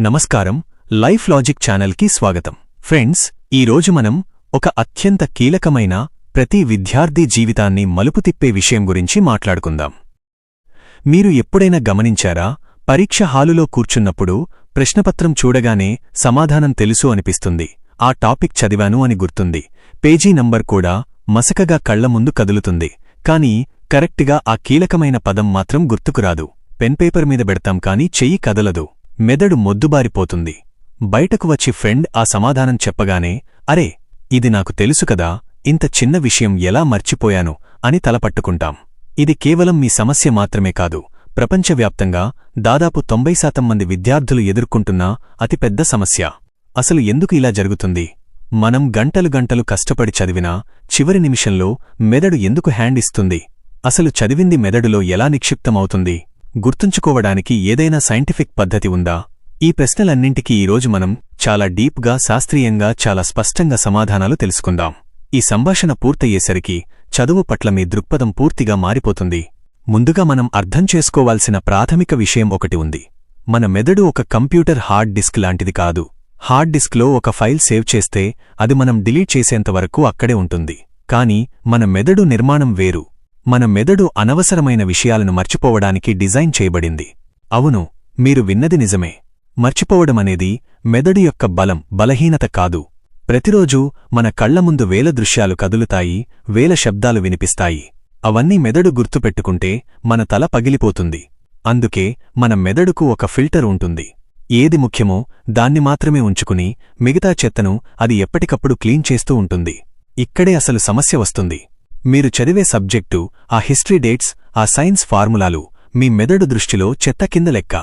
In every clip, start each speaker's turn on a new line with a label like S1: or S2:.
S1: నమస్కారం life logic ఛానల్కి స్వాగతం. ఫ్రెండ్స్ ఈరోజు మనం ఒక అత్యంత కీలకమైన ప్రతి విద్యార్థి జీవితాన్ని మలుపు తిప్పే విషయం గురించి మాట్లాడుకుందాం. మీరు ఎప్పుడైనా గమనించారా పరీక్ష హాలులో కూర్చున్నప్పుడు ప్రశ్నపత్రం చూడగానే సమాధానం తెలుసు అనిపిస్తుంది ఆ టాపిక్ చదివాను అని గుర్తుంది పేజీ నంబర్ కూడా మసకగా కళ్ళ ముందు కదులుతుంది కానీ కరెక్ట్గా ఆ కీలకమైన పదం మాత్రం గుర్తుకురాదు పెన్ పేపర్ మీద పెడతాం కానీ చెయ్యి కదలదు. మెదడు మొద్దుబారిపోతుంది. బయటకు వచ్చి ఫ్రెండ్ ఆ సమాధానం చెప్పగానే అరే ఇది నాకు తెలుసు కదా ఇంత చిన్న విషయం ఎలా మర్చిపోయాను? అని తలపట్టుకుంటాం. ఇది కేవలం మీ సమస్య మాత్రమే కాదు. ప్రపంచవ్యాప్తంగా దాదాపు తొంభై శాతం మంది విద్యార్థులు ఎదుర్కొంటున్న అతిపెద్ద సమస్య. అసలు ఎందుకు ఇలా జరుగుతుంది? మనం గంటలు గంటలు కష్టపడి చదివినా చివరి నిమిషంలో మెదడు ఎందుకు హ్యాండ్ ఇస్తుంది? అసలు చదివింది మెదడులో ఎలా నిక్షిప్తమవుతుంది? గుర్తుంచుకోవడానికి ఏదైనా సైంటిఫిక్ పద్ధతి ఉందా? ఈ ప్రశ్నలన్నింటికీ ఈరోజు మనం చాలా డీప్గా శాస్త్రీయంగా చాలా స్పష్టంగా సమాధానాలు తెలుసుకుందాం. ఈ సంభాషణ పూర్తయ్యేసరికి చదువు పట్ల మీ దృక్పథం పూర్తిగా మారిపోతుంది. ముందుగా మనం అర్థం చేసుకోవాల్సిన ప్రాథమిక విషయం ఒకటి ఉంది. మన మెదడు ఒక కంప్యూటర్ హార్డ్ డిస్క్ లాంటిది కాదు. హార్డ్ డిస్క్లో ఒక ఫైల్ సేవ్ చేస్తే అది మనం డిలీట్ చేసేంతవరకు అక్కడే ఉంటుంది. కాని మన మెదడు నిర్మాణం వేరు. మన మెదడు అనవసరమైన విషయాలను మర్చిపోవడానికి డిజైన్ చేయబడింది. అవును మీరు విన్నది నిజమే. మర్చిపోవడమనేది మెదడు యొక్క బలం బలహీనత కాదు. ప్రతిరోజూ మన కళ్ళ ముందు వేల దృశ్యాలు కదులుతాయి వేల శబ్దాలు వినిపిస్తాయి. అవన్నీ మెదడు గుర్తుపెట్టుకుంటే మన తల పగిలిపోతుంది. అందుకే మన మెదడుకు ఒక ఫిల్టర్ ఉంటుంది. ఏది ముఖ్యమో దాన్ని మాత్రమే ఉంచుకుని మిగతా చెత్తను అది ఎప్పటికప్పుడు క్లీన్ చేస్తూ ఉంటుంది. ఇక్కడే అసలు సమస్య వస్తుంది. మీరు చదివే సబ్జెక్టు ఆ హిస్టరీ డేట్స్ ఆ సైన్స్ ఫార్ములాలు మీ మెదడు దృష్టిలో చెత్త కింద లెక్క.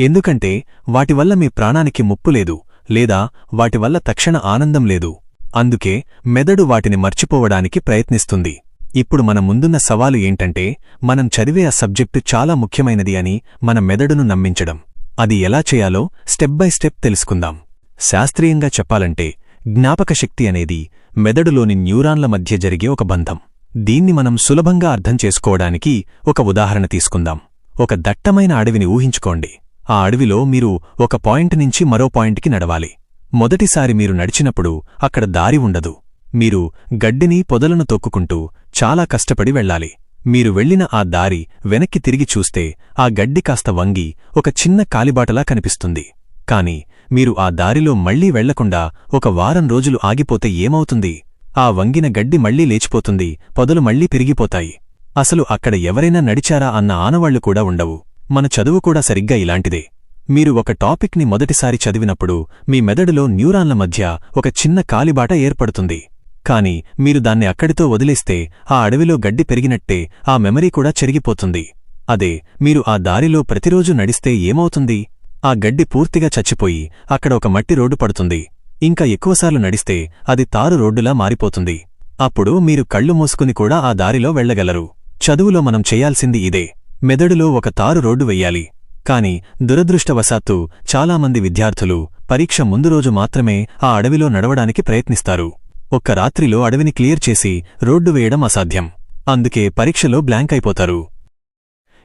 S1: ఎందుకంటే వాటివల్ల మీ ప్రాణానికి ముప్పు లేదు లేదా వాటివల్ల తక్షణ ఆనందం లేదు. అందుకే మెదడు వాటిని మర్చిపోవడానికి ప్రయత్నిస్తుంది. ఇప్పుడు మన ముందున్న సవాలు ఏంటంటే మనం చదివే ఆ సబ్జెక్టు చాలా ముఖ్యమైనది అని మన మెదడును నమ్మించడం. అది ఎలా చేయాలో స్టెప్ బై స్టెప్ తెలుసుకుందాం. శాస్త్రీయంగా చెప్పాలంటే జ్ఞాపకశక్తి అనేది మెదడులోని న్యూరాన్ల మధ్య జరిగే ఒక బంధం. దీన్ని మనం సులభంగా అర్థం చేసుకోవడానికి ఒక ఉదాహరణ తీసుకుందాం. ఒక దట్టమైన అడవిని ఊహించుకోండి. ఆ అడవిలో మీరు ఒక పాయింట్ నుంచి మరో పాయింట్కి నడవాలి. మొదటిసారి మీరు నడిచినప్పుడు అక్కడ దారి ఉండదు. మీరు గడ్డిని పొదలను తొక్కుకుంటూ చాలా కష్టపడి వెళ్ళాలి. మీరు వెళ్ళిన ఆ దారి వెనక్కి తిరిగి చూస్తే ఆ గడ్డి కాస్త వంగి ఒక చిన్న కాలిబాటలా కనిపిస్తుంది. కాని మీరు ఆ దారిలో మళ్ళీ వెళ్ళకుండా ఒక వారం రోజులు ఆగిపోతే ఏమవుతుంది? ఆ వంగిన గడ్డి మళ్ళీ లేచిపోతుంది పొదలు మళ్ళీ పెరిగిపోతాయి. అసలు అక్కడ ఎవరైనా నడిచారా అన్న ఆనవాళ్ళు కూడా ఉండవు. మన చదువు కూడా సరిగ్గా ఇలాంటిదే. మీరు ఒక టాపిక్ని మొదటిసారి చదివినప్పుడు మీ మెదడులో న్యూరాన్ల మధ్య ఒక చిన్న కాలిబాట ఏర్పడుతుంది. కాని మీరు దాన్ని అక్కడితో వదిలేస్తే ఆ అడవిలో గడ్డి పెరిగినట్టే ఆ మెమరీ కూడా చెరిగిపోతుంది. అదే మీరు ఆ దారిలో ప్రతిరోజు నడిస్తే ఏమవుతుంది? ఆ గడ్డి పూర్తిగా చచ్చిపోయి అక్కడ ఒక మట్టి రోడ్డు పడుతుంది. ఇంకా ఎక్కువసార్లు నడిస్తే అది తారు రోడ్డులా మారిపోతుంది. అప్పుడు మీరు కళ్ళు మూసుకుని కూడా ఆ దారిలో వెళ్ళగలరు చదువులో మనం చేయాల్సింది ఇదే. మెదడులో ఒక తారు రోడ్డు వెయ్యాలి. కాని దురదృష్టవశాత్తు చాలామంది విద్యార్థులు పరీక్ష ముందు రోజు మాత్రమే ఆ అడవిలో నడవడానికి ప్రయత్నిస్తారు. ఒక్క రాత్రిలో అడవిని క్లియర్ చేసి రోడ్డు వేయడం అసాధ్యం. అందుకే పరీక్షలో బ్లాంక్ అయిపోతారు.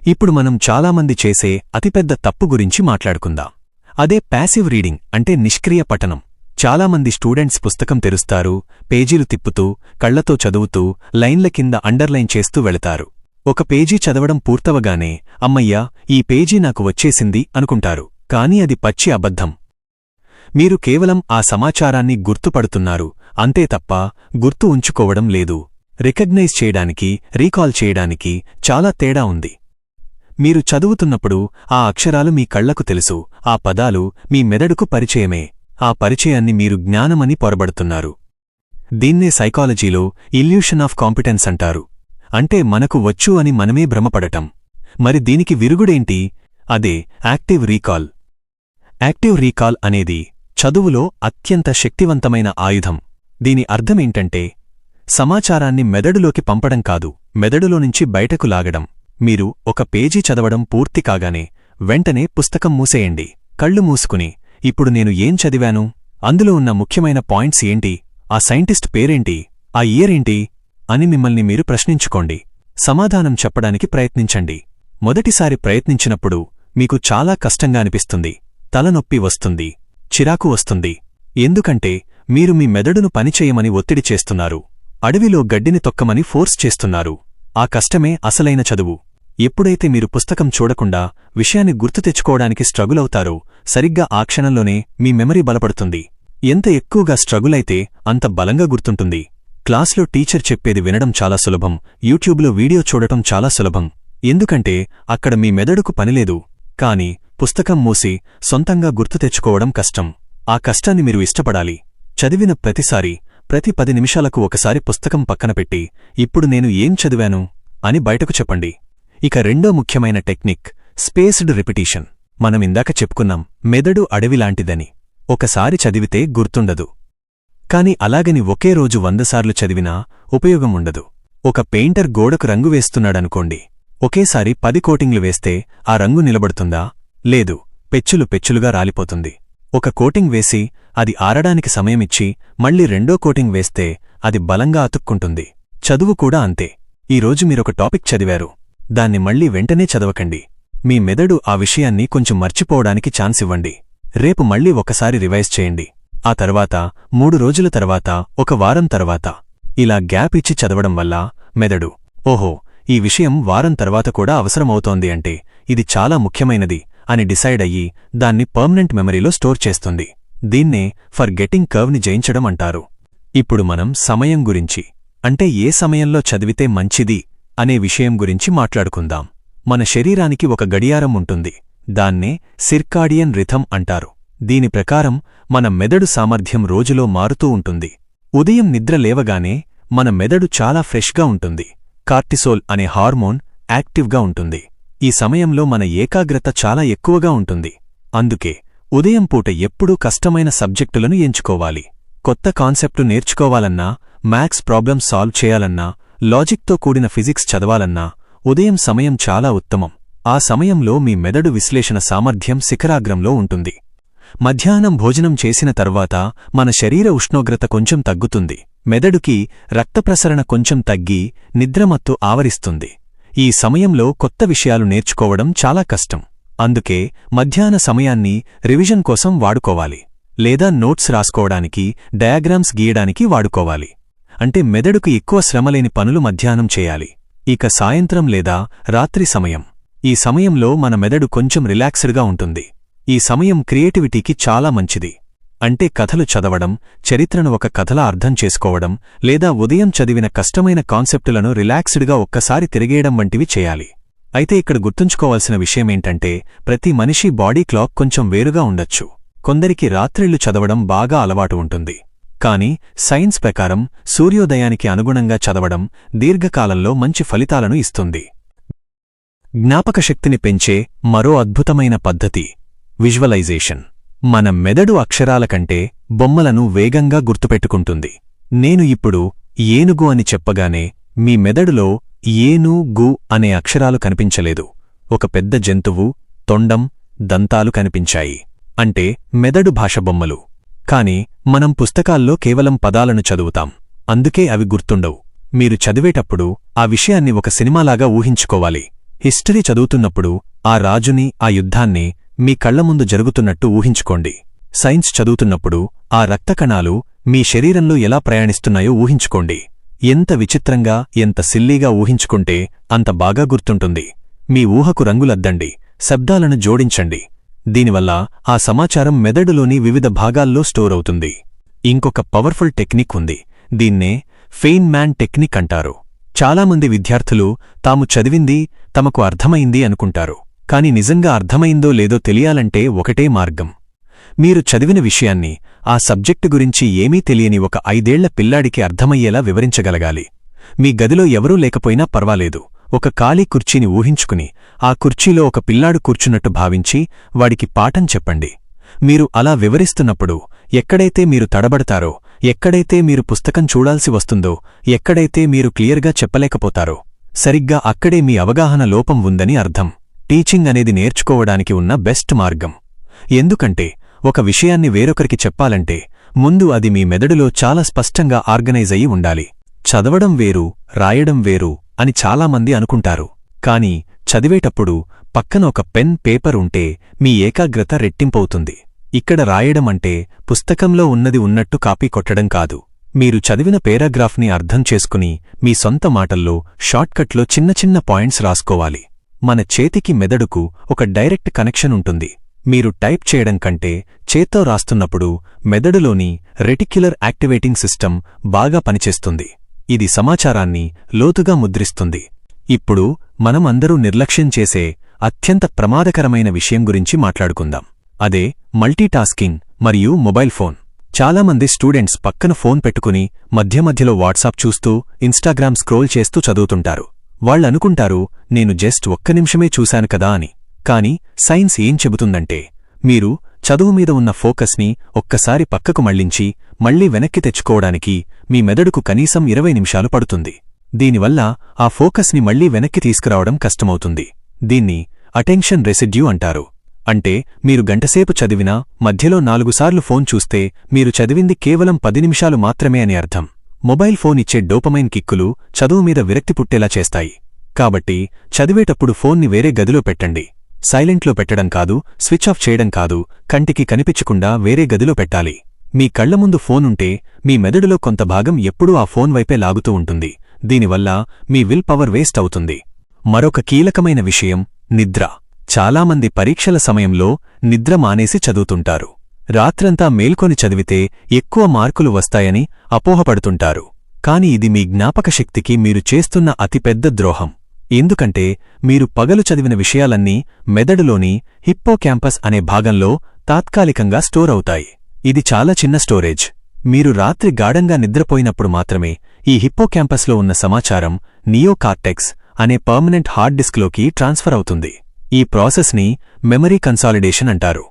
S1: ఇప్పుడు మనం చాలామంది చేసే అతిపెద్ద తప్పు గురించి మాట్లాడుకుందాం. అదే ప్యాసివ్ రీడింగ్ అంటే నిష్క్రియ పఠనం. చాలామంది స్టూడెంట్స్ పుస్తకం తెరుస్తారు పేజీలు తిప్పుతూ కళ్ళతో చదువుతూ లైన్ల కింద అండర్లైన్ చేస్తూ వెళతారు. ఒక పేజీ చదవడం పూర్తవగానే అమ్మయ్యా ఈ పేజీ నాకు వచ్చేసింది అనుకుంటారు. కాని అది పచ్చి అబద్ధం. మీరు కేవలం ఆ సమాచారాన్ని గుర్తుపడుతున్నారు. అంతే తప్ప గుర్తు ఉంచుకోవడం లేదు. రికగ్నైజ్ చేయడానికి రీకాల్ చేయడానికి చాలా తేడా ఉంది. మీరు చదువుతున్నప్పుడు ఆ అక్షరాలు మీ కళ్ళకు తెలుసు. ఆ పదాలు మీ మెదడుకు పరిచయమే. ఆ పరిచయాన్ని మీరు జ్ఞానమని పొరబడుతున్నారు. దీన్నే సైకాలజీలో ఇల్యూషన్ ఆఫ్ కాంపిటెన్స్ అంటారు. అంటే మనకు వచ్చు అని మనమే భ్రమపడటం. మరి దీనికి విరుగుడేంటి? అదే యాక్టివ్ రీకాల్. యాక్టివ్ రీకాల్ అనేది చదువులో అత్యంత శక్తివంతమైన ఆయుధం. దీని అర్థమేంటంటే సమాచారాన్ని మెదడులోకి పంపడం కాదు మెదడులో నుంచి బయటకు లాగడం. మీరు ఒక పేజీ చదవడం పూర్తి కాగానే వెంటనే పుస్తకం మూసేయండి. కళ్ళు మూసుకుని ఇప్పుడు నేను ఏం చదివాను? అందులో ఉన్న ముఖ్యమైన పాయింట్స్ ఏంటి? ఆ సైంటిస్ట్ పేరేంటి? ఆ ఇయరేంటి అని మిమ్మల్ని మీరు ప్రశ్నించుకోండి. సమాధానం చెప్పడానికి ప్రయత్నించండి. మొదటిసారి ప్రయత్నించినప్పుడు మీకు చాలా కష్టంగా అనిపిస్తుంది. తలనొప్పి వస్తుంది. చిరాకు వస్తుంది. ఎందుకంటే మీరు మీ మెదడును పనిచేయమని ఒత్తిడి చేస్తున్నారు. అడవిలో గడ్డిని తొక్కమని ఫోర్స్ చేస్తున్నారు. ఆ కష్టమే అసలైన చదువు. ఎప్పుడైతే మీరు పుస్తకం చూడకుండా విషయాన్ని గుర్తు తెచ్చుకోవడానికి స్ట్రగుల్ అవుతారో సరిగ్గా ఆ క్షణంలోనే మీ మెమరీ బలపడుతుంది. ఎంత ఎక్కువగా స్ట్రగుల్ అయితే అంత బలంగా గుర్తుంటుంది. క్లాస్లో టీచర్ చెప్పేది వినడం చాలా సులభం యూట్యూబ్లో వీడియో చూడటం చాలా సులభం. ఎందుకంటే అక్కడ మీ మెదడుకు పనిలేదు కాని పుస్తకం మూసి సొంతంగా గుర్తు తెచ్చుకోవడం కష్టం. ఆ కష్టాన్ని మీరు ఇష్టపడాలి. చదివిన ప్రతిసారి ప్రతి పది నిమిషాలకు ఒకసారి పుస్తకం పక్కన పెట్టి ఇప్పుడు నేను ఏం చదివాను? అని బయటకు చెప్పండి. ఇక రెండో ముఖ్యమైన టెక్నిక్ స్పేస్డ్ రిపిటీషన్. ఇందాక చెప్పుకున్నాం మెదడు అడవిలాంటిదని. ఒకసారి చదివితే గుర్తుండదు. కాని అలాగని ఒకే రోజు వందసార్లు చదివినా ఉపయోగం ఉండదు. ఒక పెయింటర్ గోడకు రంగు వేస్తున్నాడనుకోండి. ఒకేసారి పది కోటింగ్లు వేస్తే ఆ రంగు నిలబడుతుందా? లేదు పెచ్చులు పెచ్చులుగా రాలిపోతుంది. ఒక కోటింగ్ వేసి అది ఆరడానికి సమయమిచ్చి మళ్ళీ రెండో కోటింగ్ వేస్తే అది బలంగా అతుక్కుంటుంది. చదువు కూడా అంతే. ఈరోజు మీరొక టాపిక్ చదివారు. దాన్ని మళ్ళీ వెంటనే చదవకండి. మీ మెదడు ఆ విషయాన్ని కొంచెం మర్చిపోవడానికి ఛాన్స్ ఇవ్వండి. రేపు మళ్ళీ ఒకసారి రివైజ్ చేయండి. ఆ తర్వాత మూడు రోజుల తర్వాత ఒక వారం తర్వాత. ఇలా గ్యాప్ ఇచ్చి చదవడం వల్ల మెదడు ఓహో ఈ విషయం వారం తర్వాత కూడా అవసరమవుతోంది అంటే ఇది చాలా ముఖ్యమైనది అని డిసైడ్ అయ్యి దాన్ని పర్మనెంట్ మెమరీలో స్టోర్ చేస్తుంది. దీన్నే ఫర్ గెటింగ్ కర్వ్ని జయించడం అంటారు. ఇప్పుడు మనం సమయం గురించి అంటే ఏ సమయంలో చదివితే మంచిది అనే విషయం గురించి మాట్లాడుకుందాం. మన శరీరానికి ఒక గడియారం ఉంటుంది. దాన్నే సిర్కాడియన్ రిథం అంటారు. దీని ప్రకారం మన మెదడు సామర్థ్యం రోజులో మారుతూ ఉంటుంది. ఉదయం నిద్ర లేవగానే మన మెదడు చాలా ఫ్రెష్గా ఉంటుంది. కార్టిసోల్ అనే హార్మోన్ యాక్టివ్గా ఉంటుంది. ఈ సమయంలో మన ఏకాగ్రత చాలా ఎక్కువగా ఉంటుంది. అందుకే ఉదయం పూట ఎప్పుడూ కష్టమైన సబ్జెక్టులను ఎంచుకోవాలి. కొత్త కాన్సెప్టు నేర్చుకోవాలన్నా మ్యాథ్స్ ప్రాబ్లం సాల్వ్ చేయాలన్నా లాజిక్తో కూడిన ఫిజిక్స్ చదవాలన్నా ఉదయం సమయం చాలా ఉత్తమం. ఆ సమయంలో మీ మెదడు విశ్లేషణ సామర్థ్యం శిఖరాగ్రంలో ఉంటుంది. మధ్యాహ్నం భోజనం చేసిన తర్వాత మన శరీర ఉష్ణోగ్రత కొంచెం తగ్గుతుంది. మెదడుకి రక్తప్రసరణ కొంచెం తగ్గి నిద్రమత్తు ఆవరిస్తుంది. ఈ సమయంలో కొత్త విషయాలు నేర్చుకోవడం చాలా కష్టం. అందుకే మధ్యాహ్న సమయాన్ని రివిజన్ కోసం వాడుకోవాలి. లేదా నోట్స్ రాసుకోవడానికి డయాగ్రామ్స్ గీయడానికి వాడుకోవాలి. అంటే మెదడుకు ఎక్కువ శ్రమలేని పనులు మధ్యాహ్నం చేయాలి. ఇక సాయంత్రం లేదా రాత్రి సమయం. ఈ సమయంలో మన మెదడు కొంచెం రిలాక్స్డ్గా ఉంటుంది. ఈ సమయం క్రియేటివిటీకి చాలా మంచిది. అంటే కథలు చదవడం చరిత్రను ఒక కథలా అర్థం చేసుకోవడం లేదా ఉదయం చదివిన కష్టమైన కాన్సెప్టులను రిలాక్స్డ్గా ఒక్కసారి తిరిగేయడం వంటివి చేయాలి. అయితే ఇక్కడ గుర్తుంచుకోవాల్సిన విషయమేంటంటే ప్రతి మనిషి బాడీ క్లాక్ కొంచెం వేరుగా ఉండొచ్చు. కొందరికి రాత్రిళ్ళు చదవడం బాగా అలవాటు ఉంటుంది. కాని సైన్స్ ప్రకారం సూర్యోదయానికి అనుగుణంగా చదవడం దీర్ఘకాలంలో మంచి ఫలితాలను ఇస్తుంది. జ్ఞాపకశక్తిని పెంచే మరో అద్భుతమైన పద్ధతి విజువలైజేషన్. మన మెదడు అక్షరాల కంటే బొమ్మలను వేగంగా గుర్తుపెట్టుకుంటుంది. నేను ఇప్పుడు ఏనుగు అని చెప్పగానే మీ మెదడులో ఏను గు అనే అక్షరాలు కనిపించలేదు. ఒక పెద్ద జంతువు తొండం దంతాలు కనిపించాయి. అంటే మెదడు భాష బొమ్మలు కాని మనం పుస్తకాల్లో కేవలం పదాలను చదువుతాం. అందుకే అవి గుర్తుండవు. మీరు చదివేటప్పుడు ఆ విషయాన్ని ఒక సినిమాలాగా ఊహించుకోవాలి. హిస్టరీ చదువుతున్నప్పుడు ఆ రాజుని ఆ యుద్ధాన్ని మీ కళ్ళ ముందు జరుగుతున్నట్టు ఊహించుకోండి. సైన్స్ చదువుతున్నప్పుడు ఆ రక్తకణాలు మీ శరీరంలో ఎలా ప్రయాణిస్తున్నాయో ఊహించుకోండి. ఎంత విచిత్రంగా ఎంత సిల్లీగా ఊహించుకుంటే అంత బాగా గుర్తుంటుంది. మీ ఊహకు రంగులద్దండి. శబ్దాలను జోడించండి. దీనివల్ల ఆ సమాచారం మెదడులోని వివిధ భాగాల్లో స్టోర్ అవుతుంది. ఇంకొక పవర్ఫుల్ టెక్నిక్ ఉంది. దీన్నే ఫెయిన్ మ్యాన్ టెక్నిక్ అంటారు. చాలామంది విద్యార్థులు తాము చదివింది తమకు అర్థమైంది అనుకుంటారు. కాని నిజంగా అర్థమైందో లేదో తెలియాలంటే ఒకటే మార్గం. మీరు చదివిన విషయాన్ని ఆ సబ్జెక్టు గురించి ఏమీ తెలియని ఒక ఐదేళ్ళ పిల్లాడికి అర్థమయ్యేలా వివరించగలగాలి. మీ గదిలో ఎవరూ లేకపోయినా పర్వాలేదు. ఒక ఖాళీ కుర్చీని ఊహించుకుని ఆ కుర్చీలో ఒక పిల్లాడు కూర్చున్నట్టు భావించి వాడికి పాఠం చెప్పండి. మీరు అలా వివరిస్తున్నప్పుడు ఎక్కడైతే మీరు తడబడతారో ఎక్కడైతే మీరు పుస్తకం చూడాల్సి వస్తుందో ఎక్కడైతే మీరు క్లియర్గా చెప్పలేకపోతారో సరిగ్గా అక్కడే మీ అవగాహన లోపం ఉందని అర్థం. టీచింగ్ అనేది నేర్చుకోవడానికి ఉన్న బెస్ట్ మార్గం. ఎందుకంటే ఒక విషయాన్ని వేరొకరికి చెప్పాలంటే ముందు అది మీ మెదడులో చాలా స్పష్టంగా ఆర్గనైజ్ అయి ఉండాలి. చదవడం వేరు రాయడం వేరు అని చాలామంది అనుకుంటారు. కాని చదివేటప్పుడు పక్కన ఒక పెన్ పేపర్ ఉంటే మీ ఏకాగ్రత రెట్టింపవుతుంది. ఇక్కడ రాయడం అంటే పుస్తకంలో ఉన్నది ఉన్నట్టు కాపీ కొట్టడం కాదు. మీరు చదివిన పేరాగ్రాఫ్ని అర్థం చేసుకుని మీ సొంత మాటల్లో షార్ట్కట్లో చిన్న చిన్న పాయింట్స్ రాసుకోవాలి. మన చేతికి మెదడుకు ఒక డైరెక్ట్ కనెక్షన్ ఉంటుంది. మీరు టైప్ చేయడం కంటే చేత్తో రాస్తున్నప్పుడు మెదడులోని రెటిక్యులర్ యాక్టివేటింగ్ సిస్టమ్ బాగా పనిచేస్తుంది. ఇది సమాచారాన్ని లోతుగా ముద్రిస్తుంది. ఇప్పుడు మనం అందరూ నిర్లక్ష్యం చేసే అత్యంత ప్రమాదకరమైన విషయం గురించి మాట్లాడుకుందాం. అదే మల్టీటాస్కింగ్ మరియు మొబైల్ ఫోన్. చాలామంది స్టూడెంట్స్ పక్కన ఫోన్ పెట్టుకుని మధ్య మధ్యలో వాట్సాప్ చూస్తూ ఇన్స్టాగ్రామ్ స్క్రోల్ చేస్తూ చదువుతుంటారు. వాళ్ళనుకుంటారు నేను జస్ట్ ఒక్క నిమిషమే చూశాను కదా అని. కాని సైన్స్ ఏం చెబుతుందంటే మీరు చదువు మీద ఉన్న ఫోకస్ని ఒక్కసారి పక్కకు మళ్ళించి మళ్ళీ వెనక్కి తెచ్చుకోవడానికి మీ మెదడుకు కనీసం ఇరవై నిమిషాలు పడుతుంది. దీనివల్ల ఆ ఫోకస్ని మళ్ళీ వెనక్కి తీసుకురావడం కష్టమవుతుంది. దీన్ని అటెన్షన్ రెసిడ్యూ అంటారు. అంటే మీరు గంటసేపు చదివినా మధ్యలో నాలుగుసార్లు ఫోన్ చూస్తే మీరు చదివింది కేవలం పది నిమిషాలు మాత్రమే అని అర్థం. మొబైల్ ఫోన్ ఇచ్చే డోపమైన్ కిక్కులు చదువు మీద విరక్తి పుట్టేలా చేస్తాయి. కాబట్టి చదివేటప్పుడు ఫోన్ని వేరే గదిలో పెట్టండి. సైలెంట్లో పెట్టడం కాదు స్విచ్ ఆఫ్ చేయడం కాదు కంటికి కనిపించకుండా వేరే గదిలో పెట్టాలి. మీ కళ్ళ ముందు ఫోనుంటే మీ మెదడులో కొంత భాగం ఎప్పుడూ ఆ ఫోన్ వైపే లాగుతూ ఉంటుంది. దీనివల్ల మీ విల్ పవర్ వేస్ట్ అవుతుంది. మరొక కీలకమైన విషయం నిద్ర. చాలామంది పరీక్షల సమయంలో నిద్ర మానేసి చదువుతుంటారు. రాత్రంతా మేల్కొని చదివితే ఎక్కువ మార్కులు వస్తాయని అపోహపడుతుంటారు. కాని ఇది మీ జ్ఞాపకశక్తికి మీరు చేస్తున్న అతిపెద్ద ద్రోహం. ఎందుకంటే మీరు పగలు చదివిన విషయాలన్నీ మెదడులోని హిప్పోక్యాంపస్ అనే భాగంలో తాత్కాలికంగా స్టోర్ అవుతాయి. ఇది చాలా చిన్న స్టోరేజ్. మీరు రాత్రి గాఢంగా నిద్రపోయినప్పుడు మాత్రమే ఈ హిప్పోక్యాంపస్లో ఉన్న సమాచారం నియోకార్టెక్స్ అనే పర్మనెంట్ హార్డ్ డిస్క్లోకి ట్రాన్స్ఫర్ అవుతుంది. ఈ ప్రాసెస్ని మెమరీ కన్సాలిడేషన్ అంటారు.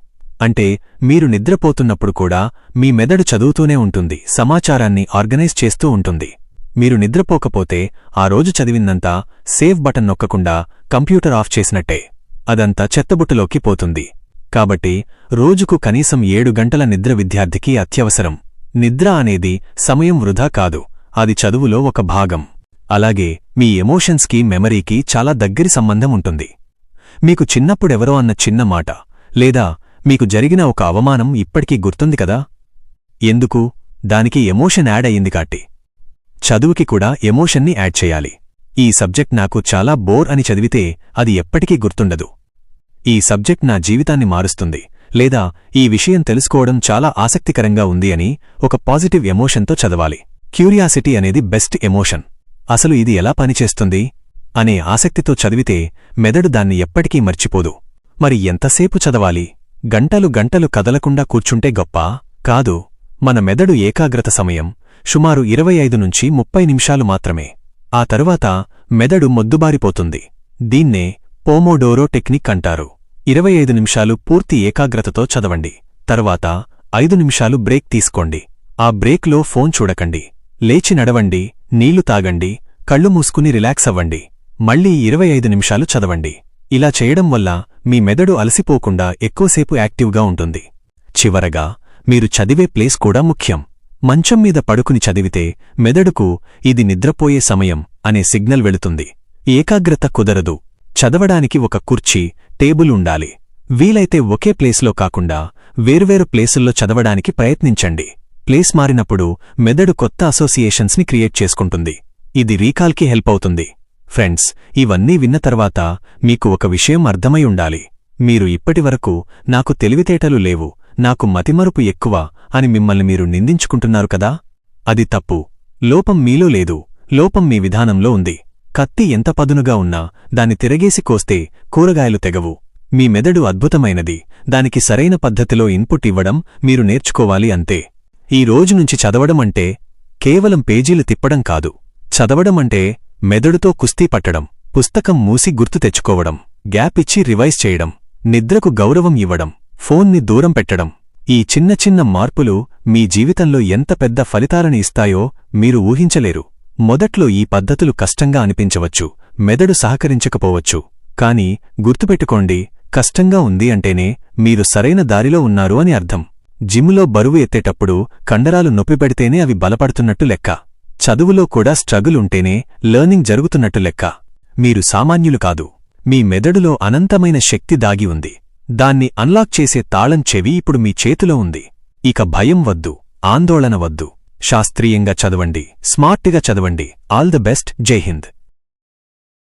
S1: అంటే మీరు నిద్రపోతున్నప్పుడు కూడా మీ మెదడు చదువుతూనే ఉంటుంది సమాచారాన్ని ఆర్గనైజ్ చేస్తూ ఉంటుంది. మీరు నిద్రపోకపోతే ఆ రోజు చదివిందంతా సేవ్ బటన్ నొక్కకుండా కంప్యూటర్ ఆఫ్ చేసినట్టే. అదంతా చెత్తబుట్టలోకి పోతుంది. కాబట్టి రోజుకు కనీసం ఏడు గంటల నిద్ర విద్యార్థికి అత్యవసరం. నిద్ర అనేది సమయం వృధా కాదు. అది చదువులో ఒక భాగం. అలాగే మీ ఎమోషన్స్కి మెమరీకి చాలా దగ్గరి సంబంధం ఉంటుంది. మీకు చిన్నప్పుడెవరో అన్న చిన్న మాట. లేదా మీకు జరిగిన ఒక అవమానం ఇప్పటికీ గుర్తుంది కదా? ఎందుకు? దానికి ఎమోషన్ యాడ్ అయ్యింది కాట్టి చదువుకి కూడా ఎమోషన్ని యాడ్ చేయాలి. ఈ సబ్జెక్ట్ నాకు చాలా బోర్ అని చదివితే అది ఎప్పటికీ గుర్తుండదు. ఈ సబ్జెక్ట్ నా జీవితాన్ని మారుస్తుంది. లేదా ఈ విషయం తెలుసుకోవడం చాలా ఆసక్తికరంగా ఉంది అని ఒక పాజిటివ్ ఎమోషన్తో చదవాలి. క్యూరియాసిటీ అనేది బెస్ట్ ఎమోషన్. అసలు ఇది ఎలా పనిచేస్తుంది? అనే ఆసక్తితో చదివితే మెదడు దాన్ని ఎప్పటికీ మర్చిపోదు. మరి ఎంతసేపు చదవాలి? గంటలు గంటలు కదలకుండా కూర్చుంటే గొప్ప? కాదు మన మెదడు ఏకాగ్రత సమయం. సుమారు ఇరవై ఐదు నుంచి ముప్పై నిమిషాలు మాత్రమే. ఆ తరువాత మెదడు మొద్దుబారిపోతుంది. దీన్నే పోమోడోరో టెక్నిక్ అంటారు. ఇరవై ఐదు నిమిషాలు పూర్తి ఏకాగ్రతతో చదవండి. తర్వాత ఐదు నిమిషాలు బ్రేక్ తీసుకోండి. ఆ బ్రేక్లో ఫోన్ చూడకండి. లేచి నడవండి నీళ్ళు తాగండి కళ్ళు మూసుకుని రిలాక్స్ అవ్వండి. మళ్ళీ ఇరవై ఐదు నిమిషాలు చదవండి. ఇలా చేయడం వల్ల మీ మెదడు అలసిపోకుండా ఎక్కువసేపు యాక్టివ్గా ఉంటుంది. చివరగా మీరు చదివే ప్లేస్ కూడా ముఖ్యం. మంచం మీద పడుకుని చదివితే మెదడుకు ఇది నిద్రపోయే సమయం అనే సిగ్నల్ వెళుతుంది. ఏకాగ్రత కుదరదు. చదవడానికి ఒక కుర్చీ టేబుల్ ఉండాలి. వీలైతే ఒకే ప్లేస్లో కాకుండా వేర్వేరు ప్లేసుల్లో చదవడానికి ప్రయత్నించండి. ప్లేస్ మారినప్పుడు మెదడు కొత్త అసోసియేషన్స్ని క్రియేట్ చేసుకుంటుంది. ఇది రీకాల్కి హెల్ప్ అవుతుంది. ఫ్రెండ్స్ ఇవన్నీ విన్న తర్వాత మీకు ఒక విషయం అర్థమై ఉండాలి. మీరు ఇప్పటివరకు నాకు తెలివితేటలు లేవు. నాకు మతిమరుపు ఎక్కువ అని మిమ్మల్ని మీరు నిందించుకుంటున్నారు కదా? అది తప్పు. లోపం మీలో లేదు. లోపం మీ విధానంలో ఉంది. కత్తి ఎంత పదునుగా ఉన్నా దాన్ని తిరగేసి కోస్తే కూరగాయలు తెగవు. మీ మెదడు అద్భుతమైనది. దానికి సరైన పద్ధతిలో ఇన్పుట్ ఇవ్వడం మీరు నేర్చుకోవాలి అంతే. ఈ రోజు నుంచి చదవడం అంటే కేవలం పేజీలు తిప్పడం కాదు. చదవడం అంటే మెదడుతో కుస్తీ పట్టడం పుస్తకం మూసి గుర్తు తెచ్చుకోవడం గ్యాప్ ఇచ్చి రివైజ్ చేయడం నిద్రకు గౌరవం ఇవ్వడం. ఫోన్ని దూరం పెట్టడం. ఈ చిన్న చిన్న మార్పులు మీ జీవితంలో ఎంత పెద్ద ఫలితాలను ఇస్తాయో మీరు ఊహించలేరు. మొదట్లో ఈ పద్ధతులు కష్టంగా అనిపించవచ్చు మెదడు సహకరించకపోవచ్చు. కాని గుర్తుపెట్టుకోండి కష్టంగా ఉంది అంటేనే మీరు సరైన దారిలో ఉన్నారు అని అర్థం. జిమ్లో బరువు ఎత్తేటప్పుడు కండరాలు నొప్పిపెడితేనే అవి బలపడుతున్నట్టు లెక్క. చదువులో కూడా స్ట్రగుల్ ఉంటేనే లెర్నింగ్ జరుగుతున్నట్టు లెక్క. మీరు సామాన్యులు కాదు. మీ మెదడులో అనంతమైన శక్తి దాగి ఉంది. దాన్ని అన్లాక్ చేసే తాళం చెవి ఇప్పుడు మీ చేతిలో ఉంది. ఇక భయం వద్దు ఆందోళన వద్దు. శాస్త్రీయంగా చదవండి స్మార్ట్గా చదవండి. ఆల్ ద బెస్ట్ జై హింద్.